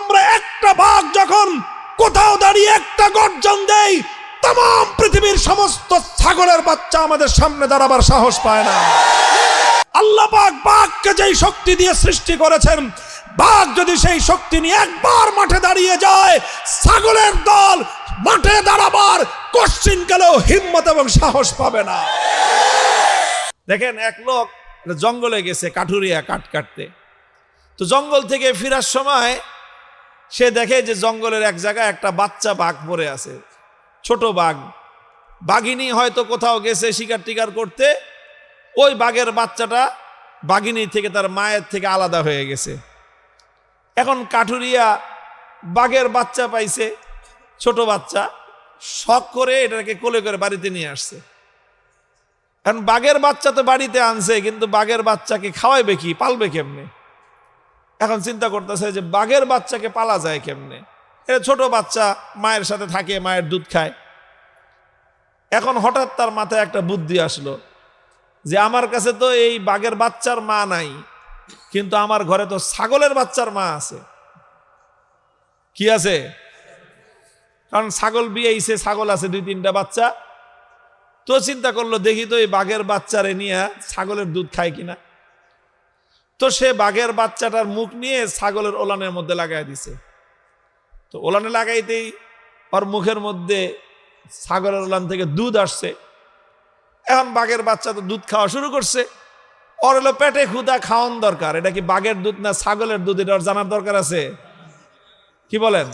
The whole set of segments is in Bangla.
আমরা একটা বাঘ যখন কোথাও দাঁড়িয়ে একটা গর্জন দেই তাম পৃথিবীর সমস্ত ছাগলের বাচ্চা আমাদের সামনে দাঁড়াবার সাহস পায় না। আল্লাহ পাক বাঘকে যেই শক্তি দিয়ে সৃষ্টি করেছেন, বাঘ যদি সেই শক্তি নিয়ে একবার মাঠে দাঁড়িয়ে যায়, ছাগলের দল মাঠে দাঁড়াবার কশ্চিন গেলেও হিম্মত এবং সাহস পাবে না। দেখেন এক লোক জঙ্গলে গেছে কাঠুরিয়া কাঠ কাটতে। তো জঙ্গল থেকে ফেরার সময় সে দেখে যে জঙ্গলের এক জায়গায় একটা বাচ্চা বাঘ পড়ে আছে, ছোট বাঘ। বাঘিনী হয়তো কোথাও গেছে শিকার টিকার করতে। ওই বাঘের বাচ্চাটা বাঘিনী থেকে তার মায়ের থেকে আলাদা হয়ে গেছে। এখন কাঠুরিয়া বাঘের বাচ্চা পাইছে, ছোট বাচ্চা, শখ করে এটাকে কোলে করে বাড়িতে নিয়ে আসছে। এখন বাঘের বাচ্চা তো বাড়িতে আনছে, কিন্তু বাঘের বাচ্চাকে খাওয়াইবে কি, পালবে কেমনে? এখন চিন্তা করতেছে যে বাঘের বাচ্চাকে পালা যায় কেমনে? এটা ছোট বাচ্চা মায়ের সাথে থাকে, মায়ের দুধ খায়। এখন হঠাৎ তার মাথায় একটা বুদ্ধি আসলো যে আমার কাছে তো এই বাঘের বাচ্চার মা নাই, কিন্তু আমার ঘরে তো ছাগলের বাচ্চার মা আছে। কি আছে? কারণ ছাগল বিয়েছে ছাগল আছে, দুই তিনটা বাচ্চা। তো চিন্তা করল, দেখি তো এই বাঘের বাচ্চারে নিয়ে ছাগলের দুধ খায় কিনা। তো সে বাঘের বাচ্চাটার মুখ নিয়ে ছাগলের ওলানের মধ্যে লাগাই দিছে। তো ওলানে লাগাইতেই ওর মুখের মধ্যে ছাগলের ওলান থেকে দুধ আসছে। এখন বাঘের বাচ্চা তো দুধ খাওয়া শুরু করছে। ওর হলো পেটে ক্ষুদা খাওয়ান দরকার। এটা কি বাঘের দুধ না ছাগলের দুধ? এটা ওর জানার দরকার আছে। কি বলেন?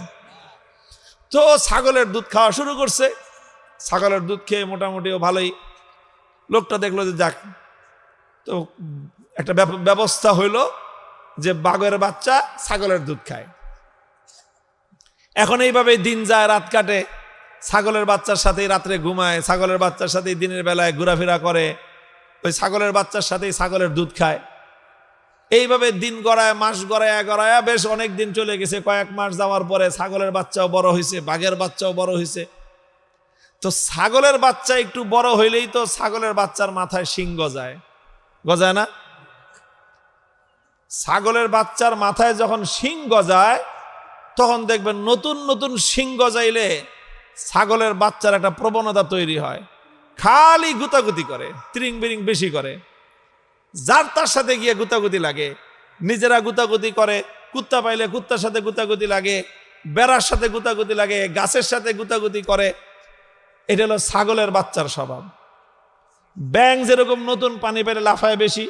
তো ছাগলের দুধ খাওয়া শুরু করছে। ছাগলের দুধ খেয়ে মোটামুটি ও ভালোই। লোকটা দেখল যে যাক, তো একটা ব্যবস্থা হইল যে বাঘের বাচ্চা ছাগলের দুধ খায়। এখন এইভাবে দিন যায়, রাত কাটে, ছাগলের বাচ্চার সাথেই রাত্রে ঘুমায়, ছাগলের বাচ্চার সাথেই দিনের বেলায় ঘোরাফেরা করে, ওই ছাগলের বাচ্চার সাথেই ছাগলের দুধ খায়। এইভাবে দিন গড়ায়, মাস গড়ায় গড়ায় বেশ অনেক দিন চলে গেছে। কয়েক মাস যাওয়ার পরে ছাগলের বাচ্চাও বড় হয়েছে বাঘের বাচ্চাও বড় হয়েছে তো ছাগলের বাচ্চা একটু বড় হইলেই তো ছাগলের বাচ্চার মাথায় শিং গজায়। গজায় না? ছাগলের বাচ্চার মাথায় যখন শিং গজায়, তখন দেখবেন নতুন নতুন শিং গজাইলে ছাগলের বাচ্চার একটা প্রবণতা তৈরি হয়। খালি গুতাগুতি করে, ত্রিং বিরিং বেশি করে। যার তার সাথে গিয়ে গুতাগুতি লাগে, নিজেরা গুতাগুতি করে, কুত্তা পাইলে কুত্তার সাথে গুতাগুতি লাগে, বেড়ার সাথে গুতাগুতি লাগে, গাছের সাথে গুতাগুতি করে, এটা হলো ছাগলের বাচ্চার স্বভাব। ব্যাং যেরকম নতুন পানি পেলে লাফায় বেশি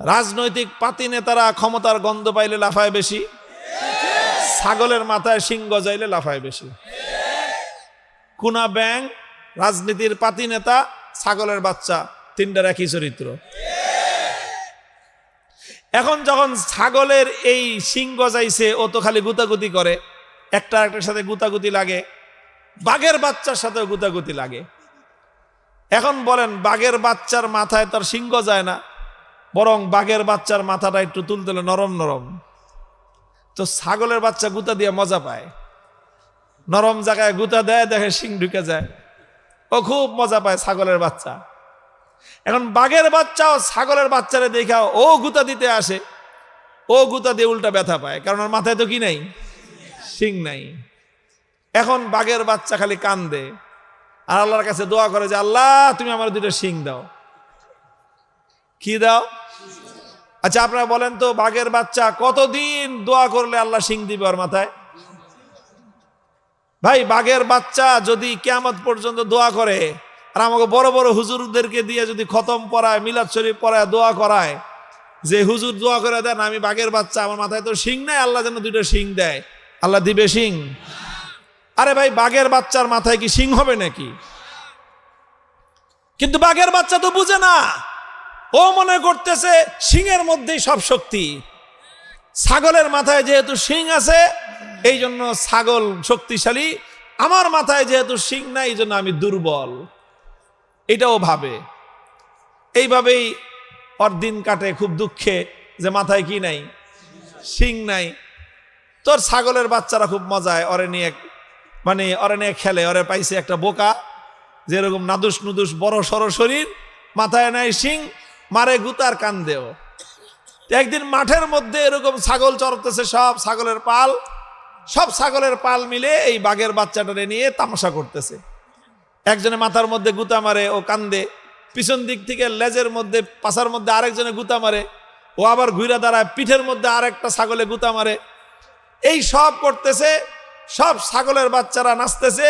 রাজনৈতিক পাতি নেতারা ক্ষমতার গন্ধ পাইলে লাফায় বেশি, ছাগলের মাথায় সিং গজাইলে লাফায় বেশি। কুনা ব্যাং, রাজনীতির পাতি নেতা, ছাগলের বাচ্চা, তিনটার একই চরিত্র। এখন যখন ছাগলের এই শিং গজাইছে, ও তো খালি গুতাগুতি করে। একটা একটার সাথে গুতাগুতি লাগে, বাঘের বাচ্চার সাথেও গুতাগুতি লাগে। এখন বলেন, বাঘের বাচ্চার মাথায় তার সিংহ যায় না। বরং বাঘের বাচ্চার মাথাটা একটু তুলতে নরম নরম। তো ছাগলের বাচ্চা গুতা দিয়ে মজা পায়। নরম জায়গায় গুতা দেয়, দেখে শিং ঢুকে যায়। ও খুব মজা পায় ছাগলের বাচ্চা। এখন বাঘের বাচ্চাও ছাগলের বাচ্চারে দেখা ও গুতা দিতে আসে। ও গুতা দিয়ে উল্টা ব্যথা পায়, কারণ ওর মাথায় তো কি নাই? শিং নাই। এখন বাঘের বাচ্চা খালি কান্দে। আর আল্লাহর কাছে দোয়া করে যে, আল্লাহ, তুমি আমার দুটো শিং দাও। কি দাও? আচ্ছা আপনারা বলেন তো, বাঘের বাচ্চা কতদিন দোয়া করলে আল্লাহ শিং দিবে ওর মাথায়? ভাই, বাঘের বাচ্চা যদি কেয়ামত পর্যন্ত দোয়া করে, আর আমাকে বড় বড় হুজুরদেরকে দিয়ে যদি খতম পড়ায় মিলাদ শরীফ পড়ায় দোয়া করায়, যে হুজুর দোয়া করে দেন, আমি বাঘের বাচ্চা, আমার মাথায় তো শিং নাই, আল্লাহ যেন দুটো শিং দেয়। আল্লাহ দিবে শিং? আরে ভাই, বাঘের বাচ্চার মাথায় কি শিং হবে নাকি? কিন্তু বাঘের বাচ্চা তো বুঝে না। ও মনে করতেছে শিংয়ের মধ্যেই সব শক্তি। ছাগলের মাথায় যেহেতু শিং আছে, এই জন্য ছাগল শক্তিশালী। আমার মাথায় যেহেতু শিং নাই, এই জন্য আমি দুর্বল। এটাও ভাবে। এইভাবেই ওর দিন কাটে খুব দুঃখে যে মাথায় কি নাই? শিং নাই। তোর ছাগলের বাচ্চারা খুব মজায়, ওরে নিয়ে মানে ওরে নিয়ে খেলে, ওরে পাইছে একটা বোকা। যেরকম নাদুস নুদুস বড় সড় শরীর, মাথায় নাই শিং মারে গুতার কান দেও। একদিন মাঠের মধ্যে এরকম ছাগল চড়তেছে সব ছাগলের পাল, সব ছাগলের পাল মিলে এই বাঘের বাচ্চাটারে নিয়ে তামাশা করতেছে। একজনে মাথার মধ্যে গুতা মারে, ও কান্দে। পিছন দিক থেকে লেজের মধ্যে, পাশার মধ্যে আরেকজনে গুতা মারে। ও আবার ঘুরে দাঁড়ায়, পিঠের মধ্যে আরেকটা ছাগলে গুতা মারে। এই সব করতেছে, সব ছাগলের বাচ্চারা নাচতেছে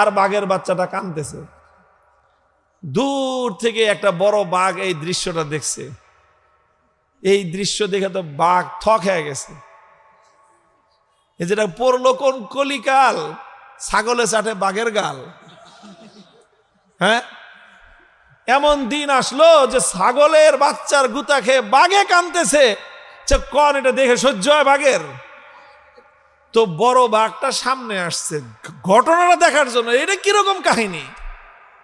আর বাঘের বাচ্চাটা কানতেছে দূর থেকে একটা বড় বাঘ এই দৃশ্যটা দেখছে। এই দৃশ্য দেখে তো বাঘ থক হয়ে গেছে। যেটা পড়ল কোন কলিকাল ছাগলে চাটে বাঘের গাল। হ্যাঁ? এমন দিন আসলো যে ছাগলের বাচ্চার গুতা খেয়ে বাঘে কানতেছে। কন এটা দেখে সহ্য হয় বাঘের? তো বড় বাঘটা সামনে আসছে। ঘটনাটা দেখার জন্য। এটা কীরকম কাহিনী?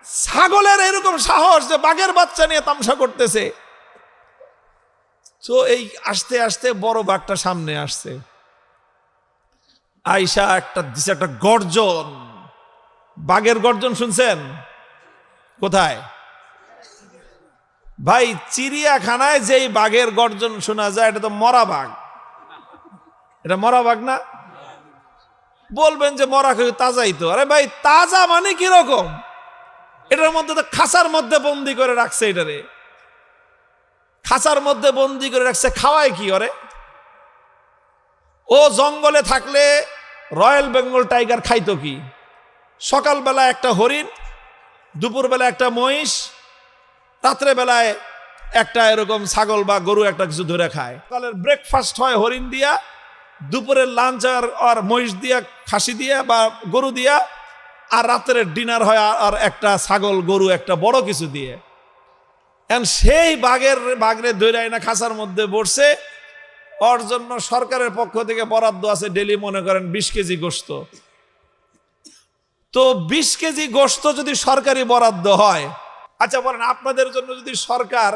ছাগলের এরকম সাহস যে বাঘের বাচ্চা নিয়ে তামসা করতেছে। তো এই আস্তে আস্তে বড় বাঘটা সামনে আসছে। আইসা একটা দিছে একটা গর্জন। বাঘের গর্জন শুনছেন? কোথায়? ভাই, চিড়িয়াখানায় যেই বাঘের গর্জন শোনা যায়, এটা তো মরা বাঘ। এটা মরা বাঘ না? বলবেন যে মরা কেউ তাজাই তো। আরে ভাই, তাজা মানে কীরকম? এটার মধ্যে তো খাঁচার মধ্যে বন্দি করে রাখছে এটারে। খাঁচার মধ্যে বন্দি করে রাখছে, খাওয়ায় কি ওরে? ও জঙ্গলে থাকলে রয়্যাল বেঙ্গল টাইগার খাইতো কি? সকালবেলা একটা হরিণ দুপুরবেলা একটা মহিষ, রাত্রেবেলায় একটা এরকম ছাগল বা গরু একটা কিছু ধরে খায়। সকালের ব্রেকফাস্ট হয় হরিণ দিয়া, দুপুরের লাঞ্চ আর মহিষ দিয়া, খাসি দিয়া বা গরু দিয়া আর রাত্রের ডিনার হয় আর- একটা ছাগল, গরু, একটা বড় কিছু দিয়ে। এখন সেই বাঘের বাঘরে দৈরাই না খাঁচার মধ্যে বসছে ওর জন্য সরকারের পক্ষ থেকে বরাদ্দ আছে ডেলি মনে করেন বিশ কেজি গোস্ত। তো বিশ কেজি গোস্ত যদি সরকারি বরাদ্দ হয় আচ্ছা বলেন আপনাদের জন্য যদি সরকার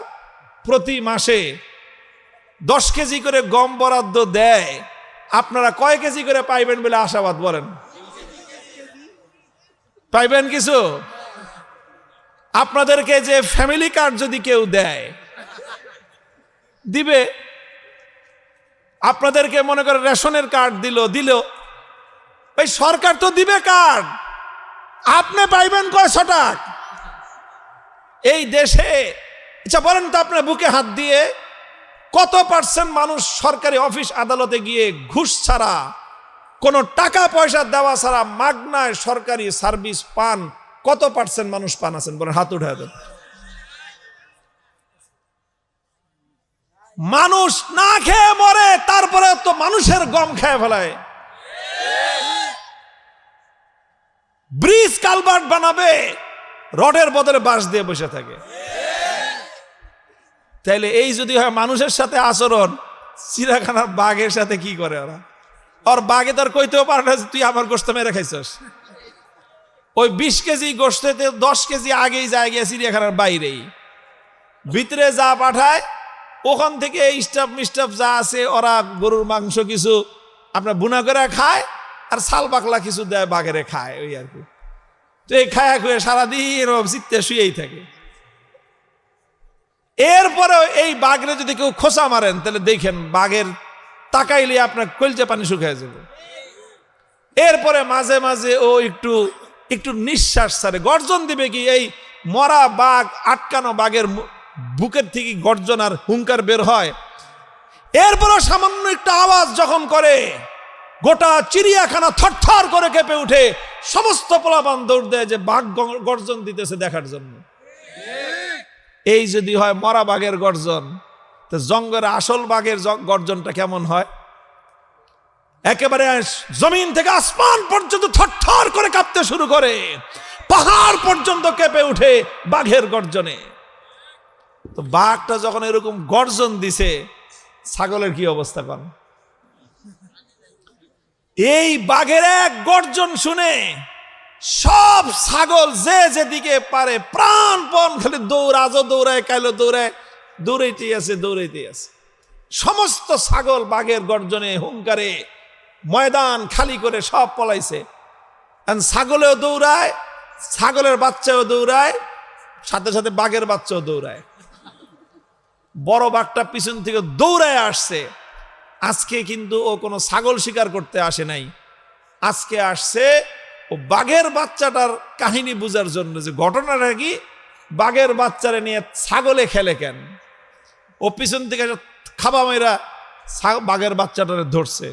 প্রতি মাসে দশ কেজি করে গম বরাদ্দ দেয়, আপনারা কয় কেজি করে পাইবেন বলে আশাবাদ বলেন? পাইবেন কিছু? আপনাদেরকে যে ফ্যামিলি কার্ড যদি কেউ দেয়, দিবে। আপনাদেরকে মনে করে রেশনের কার্ড দিল দিল। ওই সরকার তো দিবে কার্ড আপনি পাইবেন কয়শো টাকা? এই দেশে আচ্ছা বলেন তো আপনার বুকে হাত দিয়ে কত পার্সেন্ট মানুষ সরকারি অফিস আদালতে গিয়ে ঘুষ ছাড়া কোনো টাকা পয়সা দেওয়া ছাড়া মাগনায় সরকারি সার্ভিস পান, কত পার্সেন্ট মানুষ পান আছেন? বলেন, হাত উঠে দেন। মানুষ না খেয়ে মরে, তারপরে তো মানুষের গম খেয়ে ফেলায়। ব্রিজ কালভার্ট বানাবে, রডের বদলে বাঁশ দিয়ে বসে থাকে। তাইলে এই যদি হয় মানুষের সাথে আচরণ চিড়াখানার বাঘের সাথে কি করে ওরা? ওর বাঘে তার কইতেও পারে না যে তুই আমার গোস্ত মেরে খাইছস। ওই বিশ কেজি গোস্তেতে দশ কেজি আগেই যায় গিয়ে চিড়িয়াখানার বাইরেই। ভিতরে যা পাঠায়, ওখান থেকে স্টাফ মিস্টাফ যা আছে, ওরা গরুর মাংস কিছু আপনার বুনা করে খায় আর শাল পাকলা কিছু দেয় বাঘেরে খায়, ওই আর কি। তো এই খায়া খুয়ে সারাদিন চিত্তে শুয়েই থাকে। এরপরে এই বাঘরে যদি কেউ খোসা মারেন, তাহলে দেখেন বাঘের তাকাইলে আপনার কলজে পানি শুকিয়ে যাবে। এরপরে মাঝে মাঝে ও একটু একটু নিঃশ্বাস ছাড়ে। গর্জন দিবে কি, এই মরা বাঘ, আটকানো বাঘের বুকের থেকে গর্জন আর হুঙ্কার বের হয়। এরপরও সামান্য একটা আওয়াজ যখন করে, গোটা চিড়িয়াখানা থরথর করে কেঁপে উঠে। সমস্ত পোলাপান দৌড় দেয় যে বাঘ গর্জন দিতেছে দেখার জন্য। এই যদি হয় মরা বাঘের গর্জন তো জঙ্গলের আসল বাঘের গর্জনটা কেমন হয়? একেবারে জমিন থেকে আসমান পর্যন্ত থরথর করে কাঁপতে শুরু করে। পাহাড় পর্যন্ত কেঁপে উঠে বাঘের গর্জনে। তো বাঘটা যখন এরকম গর্জন দিছে, ছাগলের কি অবস্থা কর এই বাঘের এক গর্জন শুনে সব ছাগল যে যেদিকে পারে প্রাণপণ খালি দৌড় আজও দৌড়ায়, কাইলো দৌড়ায়। দৌড়াইতেই আছে দৌড়াইতেই আছে। সমস্ত ছাগল বাঘের গর্জনে, হুঙ্কারে, ময়দান খালি করে সব পলাইছে। ছাগলেও দৌড়ায়, ছাগলের বাচ্চাও দৌড়ায়, সাথে সাথে বাঘের বাচ্চাও দৌড়ায়। বড় বাঘটা পিছন থেকে দৌড়ায় আসছে। আজকে কিন্তু ও কোনো ছাগল শিকার করতে আসে নাই। আজকে আসছে ও বাঘের বাচ্চাটার কাহিনী বোঝার জন্য যে ঘটনাটা কি? বাঘের বাচ্চারে নিয়ে ছাগলে খেলে কেন? ও পিছন থেকে খাবা মেয়েরা বাঘের বাচ্চাটারে ধরছে।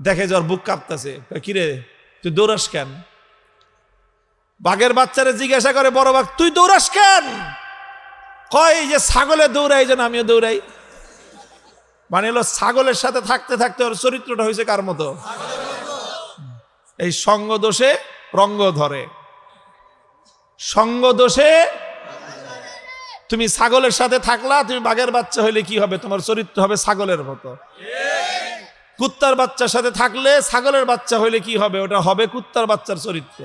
দেখে যে ওর বুক কাঁপতেছে। কিরে, তুই দৌড়াস কেন? বাঘের বাচ্চারে জিজ্ঞাসা করে, বড় বাঘ, তুই দৌড়াস কেন? কয় যে ছাগলে দৌড়াই যেন আমিও দৌড়াই। মানে হলো ছাগলের সাথে থাকতে থাকতে ওর চরিত্রটা হয়েছে কার মতো? এই সঙ্গ দোষে রঙ্গ ধরে। সঙ্গ দোষে তুমি ছাগলের সাথে থাকলা, তুমি বাঘের বাচ্চা হইলে কি হবে? তোমার চরিত্র হবে ছাগলের মতো। কুত্তার বাচ্চার সাথে থাকলে ছাগলের বাচ্চা হইলে কি হবে? ওটা হবে কুত্তার বাচ্চার চরিত্র।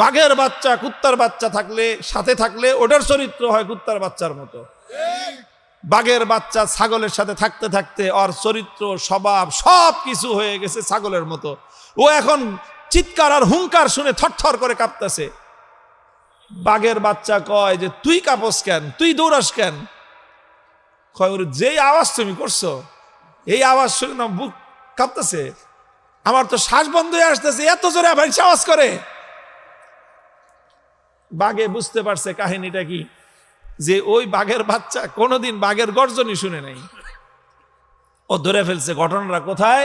বাঘের বাচ্চা, কুত্তার বাচ্চা থাকলে, সাথে থাকলে ওটার চরিত্র হয় কুত্তার বাচ্চার মতো। বাঘের বাচ্চা ছাগলের সাথে থাকতে থাকতে ওর চরিত্র, স্বভাব সব কিছু হয়ে গেছে ছাগলের মতো। ও এখন চিৎকার আর হুঙ্কার শুনে থরথর করে কাঁপতেছে। বাঘের বাচ্চা কয় যে, তুই কাঁপস কেন? তুই দৌড়াস কেন? কয় যেই আওয়াজ তুমি করছ, এই আওয়াজ শুনে না বুক কাঁপতেছে। আমার তো শ্বাস বন্ধ হয়ে আসতেছে, এত জোরে আবার আওয়াজ করে? বাঘে বুঝতে পারছে কাহিনীটা কি, যে ওই বাঘের বাচ্চা কোনোদিন বাঘের গর্জনই শুনে নাই। ও ধরে ফেলছে, ঘটনাটা কোথায়?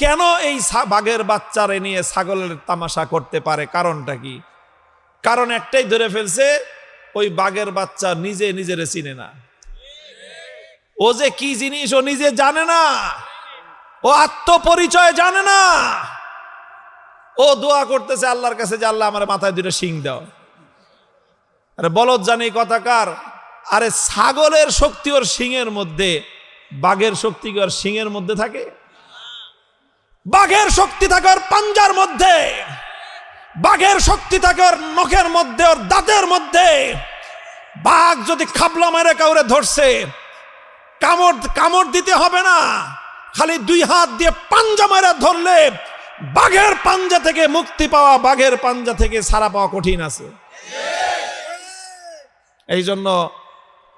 কেন এই বাঘের বাচ্চারে নিয়ে ছাগলের তামাশা করতে পারে? কারণটা কি? কারণ একটাই ধরে ফেলছে, ওই বাঘের বাচ্চা নিজে নিজেরে চিনে না। ও যে কি জিনিস ও নিজে জানে না, ও আত্মপরিচয় জানে না। ও দোয়া করতেছে আল্লাহর কাছে যে আল্লাহ আমার মাথায় দুটো শিং দাও। আরে বলদ জানি কথাকার আরে ছাগলের শক্তি ওর শিংয়ের মধ্যে, বাঘের শক্তি কি ওর শিংয়ের মধ্যে থাকে? বাঘের শক্তি থাকে ওর পাঞ্জার মধ্যে। বাঘের শক্তি থাকে ওর নখের মধ্যে, ওর দাঁতের মধ্যে। বাঘ যদি খাবলা মেরে কাউরে ধরছে, কামড় কামড় দিতে হবে না। খালি দুই হাত দিয়ে পাঞ্জা মেরে ধরলে বাঘের পাঞ্জা থেকে মুক্তি পাওয়া, বাঘের পাঞ্জা থেকে সারা পাওয়া কঠিন আছে। এই জন্য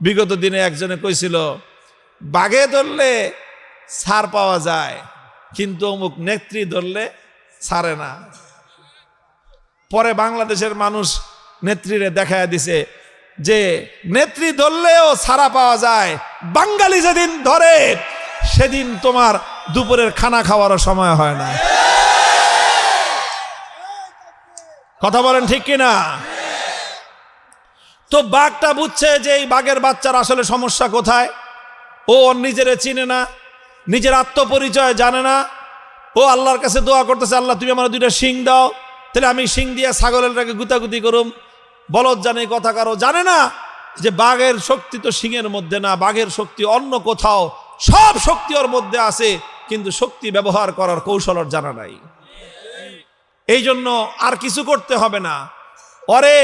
বিগত দিনে একজনে কইছিল, বাঘে ধরলে ছাড় পাওয়া যায়, কিন্তু অমুক নেত্রী ধরলে ছাড়ে না। পরে বাংলাদেশের মানুষ নেত্রীরে দেখায় দিছে যে নেত্রী ধরলেও ছাড়া পাওয়া যায়। বাঙালি যেদিন ধরে, সেদিন তোমার দুপুরের খানা খাওয়ারও সময় হয় না। কথা বলেন ঠিক কিনা? তো বাঘটা বুঝছে যে এই বাঘের বাচ্চার আসলে সমস্যা কোথায়। ও ওর নিজেরে চিনে না, নিজের আত্মপরিচয় জানে না। ও আল্লাহর কাছে দোয়া করতেছে, আল্লাহ, তুমি আমার দুইটা শিং দাও। তাহলে আমি শিং দিয়ে ছাগলেরটাকে গুতাগুতি করুম, বলদ জানে কথা কারও জানে না যে বাঘের শক্তি তো শিংয়ের মধ্যে না, বাঘের শক্তি অন্য কোথাও, সব শক্তি ওর মধ্যে আছে, কিন্তু শক্তি ব্যবহার করার কৌশল ওর জানা নাই। এই জন্য আর কিছু করতে হবে না। ওরে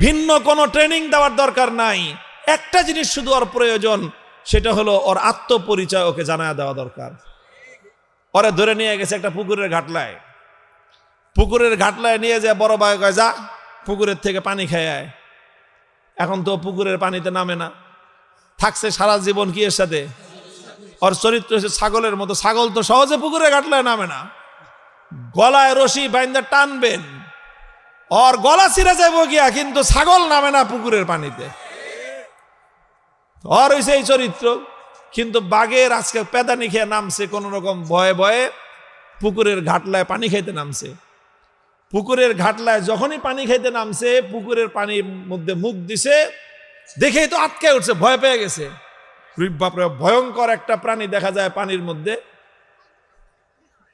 ভিন্ন কোনো ট্রেনিং দেওয়ার দরকার নাই। একটা জিনিস শুধু ওর প্রয়োজন, সেটা হলো ওর আত্মপরিচয় ওকে জানা দেওয়া দরকার। ওরে ধরে নিয়ে গেছে একটা পুকুরের ঘাটলায়। পুকুরের ঘাটলায় নিয়ে যায়, বড় ভাই কয়, যা, পুকুরের থেকে পানি খেয়ে আয়। এখন তো পুকুরের পানিতে নামে না। থাকছে সারা জীবন কি এর সাথে? ওর চরিত্র হচ্ছে ছাগলের মতো। ছাগল তো সহজে পুকুরে ঘাটলায় নামে না। গলায় রশি বাইন্দা টানবেন। ওর গলা ছিঁড়ে যাব গিয়া, কিন্তু ছাগল নামে না পুকুরের পানিতে। ওর হয়েছে এই চরিত্র। কিন্তু বাঘের আজকে পেদানি খেয়ে নামছে, কোন রকম ভয়ে ভয়ে পুকুরের ঘাটলায় পানি খাইতে নামছে। পুকুরের ঘাটলায় যখনই পানি খাইতে নামছে, পুকুরের পানির মধ্যে মুখ দিছে, দেখেই তো আটকে উঠছে, ভয় পেয়ে গেছে। বাপরে, ভয়ঙ্কর একটা প্রাণী দেখা যায় পানির মধ্যে।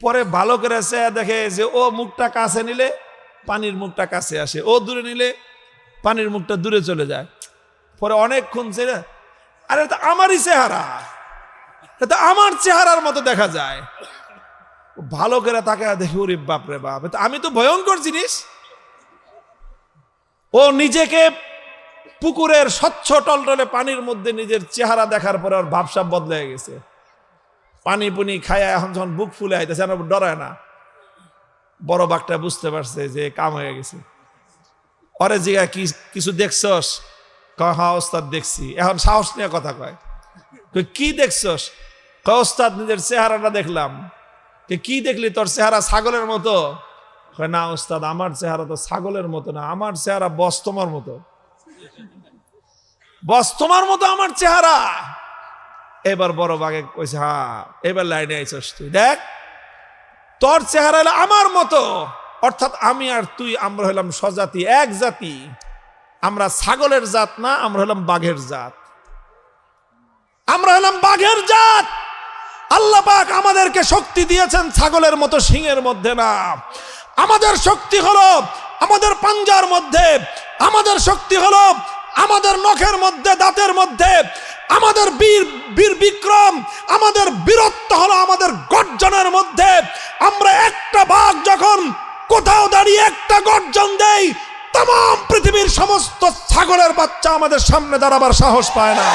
পরে ভালো করে সে দেখে যে, ও মুখটা কাছে নিলে, পানির মুখটা কাছে আসে। ও দূরে নিলে, পানির মুখটা দূরে চলে যায়। পরে অনেকক্ষণ ছেড়ে আরে, এটা আমারই চেহারা। এটা আমার চেহারার মতো দেখা যায়। ভালো করে তাকে দেখে, ওরে বাপরে বাপ আমি তো ভয়ঙ্কর জিনিস। ও নিজেকে পুকুরের স্বচ্ছ টলটলে পানির মধ্যে নিজের চেহারা দেখার পরে ওর ভাবসাব বদলে গেছে। পানি পুনি খায়া এখন যখন বুক ফুলে আইতেছে আমার ডরায় না। বড় বাঘটা বুঝতে পারছে যে কাম হয়ে গেছে। পরে জিগা কি, কিছু দেখছস? ক হ্যাঁ ওস্তাদ দেখছি। এখন সাহস নিয়ে কথা কয়, কি দেখছস? কয়, ওস্তাদ, নিজের চেহারাটা দেখলাম। কে দেখলি? তোর চেহারা ছাগলের মতো। না ওস্তাদ আমার চেহারা তো ছাগলের মতো না, আমার চেহারা বস্তমার মতো। বস্তমার মতো আমার চেহারা। এবার বড় বাগে কইছে হ্যাঁ এবার লাইনে আইছস তুই। দেখ, তোর চেহারা হলো আমার মতো। অর্থাৎ আমি আর তুই আমরা হলাম স্বজাতি, এক জাতি। আমরা ছাগলের জাত না, আমরা হলাম বাঘের জাত। আমরা হলাম বাঘের জাত। আল্লাহ পাক আমাদেরকে শক্তি দিয়েছেন ছাগলের মতো সিংহের মধ্যে না। আমাদের শক্তি হলো আমাদের পাঞ্জার মধ্যে, আমাদের শক্তি হলো আমাদের নখের মধ্যে, দাঁতের মধ্যে। আমাদের বীর বীর বিক্রম, আমাদের বীরত্ব হলো আমাদের গর্জনের মধ্যে। আমরা একটা বাঘ যখন কোথাও দাঁড়িয়ে একটা গর্জন দেই, তাম পৃথিবীর সমস্ত ছাগলের বাচ্চা আমাদের সামনে দাঁড়াবার সাহস পায় না।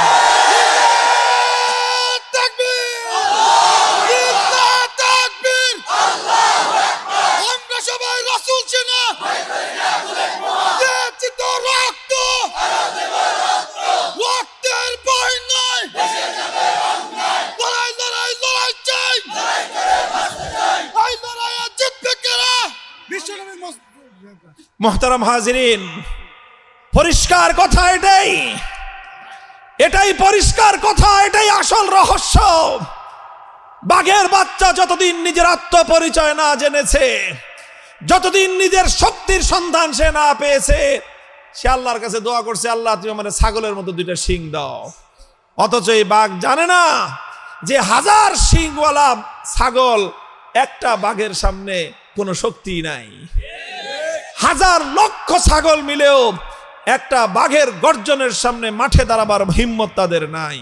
মোহতারাম হাজিরিন, পরিষ্কার কথা এটাই। এটাই পরিষ্কার কথা, এটাই আসল রহস্য। বাঘের বাচ্চা যতদিন নিজের আত্মপরিচয় না জেনেছে, যতদিন নিজের শক্তির সন্ধান সে না পেয়েছে, সে আল্লাহর কাছে দোয়া করছে, আল্লাহ তুমি আমার ছাগলের মতো দুইটা শিং দাও। অথচ এই বাঘ জানে না যে হাজার শিংওয়ালা ছাগল একটা বাঘের সামনে কোনো শক্তি নাই। হাজার লক্ষ ছাগল মিলেও একটা বাঘের গর্জনের সামনে মাঠে দাঁড়াবার হিম্মত তাদের নাই।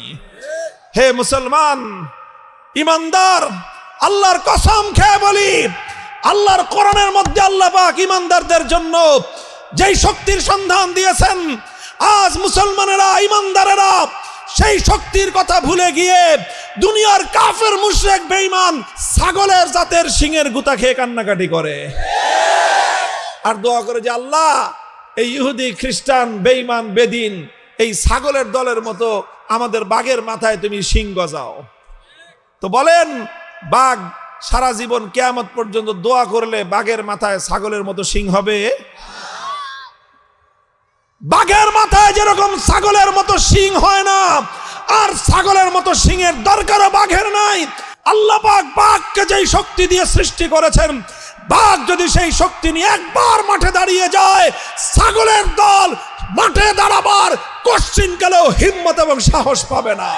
হে মুসলমান, ইমানদার, আল্লাহর কসম খেয়ে বলি, আল্লাহর কোরআনের মধ্যে আল্লাহ পাক ইমানদারদের জন্য যেই শক্তির সন্ধান দিয়েছেন, আজ মুসলমানেরা, ইমানদারেরা সেই শক্তির কথা ভুলে গিয়ে দুনিয়ার কাফের মুশরেক বেঈমান ছাগলের জাতের সিংয়ের গুতা খেয়ে কান্নাকাটি করে। আর দোয়া করে যে আল্লাহ, এই ইহুদি, খ্রিস্টান, বেঈমান, বেদিন, এই ছাগলের দলের মতো আমাদের বাঘের মাথায় তুমি সিং গজাও। তো বলেন, বাঘ সারা জীবন কেয়ামত পর্যন্ত দোয়া করলে বাঘের মাথায় ছাগলের মতো সিং হবে? বাঘের মাথায় যেরকম ছাগলের মতো সিং হয় না, আর ছাগলের মতো সিংয়ের দরকারও বাঘের নাই। আল্লাহ পাক বাঘকে যেই শক্তি দিয়ে সৃষ্টি করেছেন, বাঘ যদি সেই শক্তি নিয়ে একবার মাঠে দাঁড়িয়ে যায়, ছাগলের দল মাঠে দাঁড়াবার কশ্চিন কালেও হিম্মত এবং সাহস পাবে না।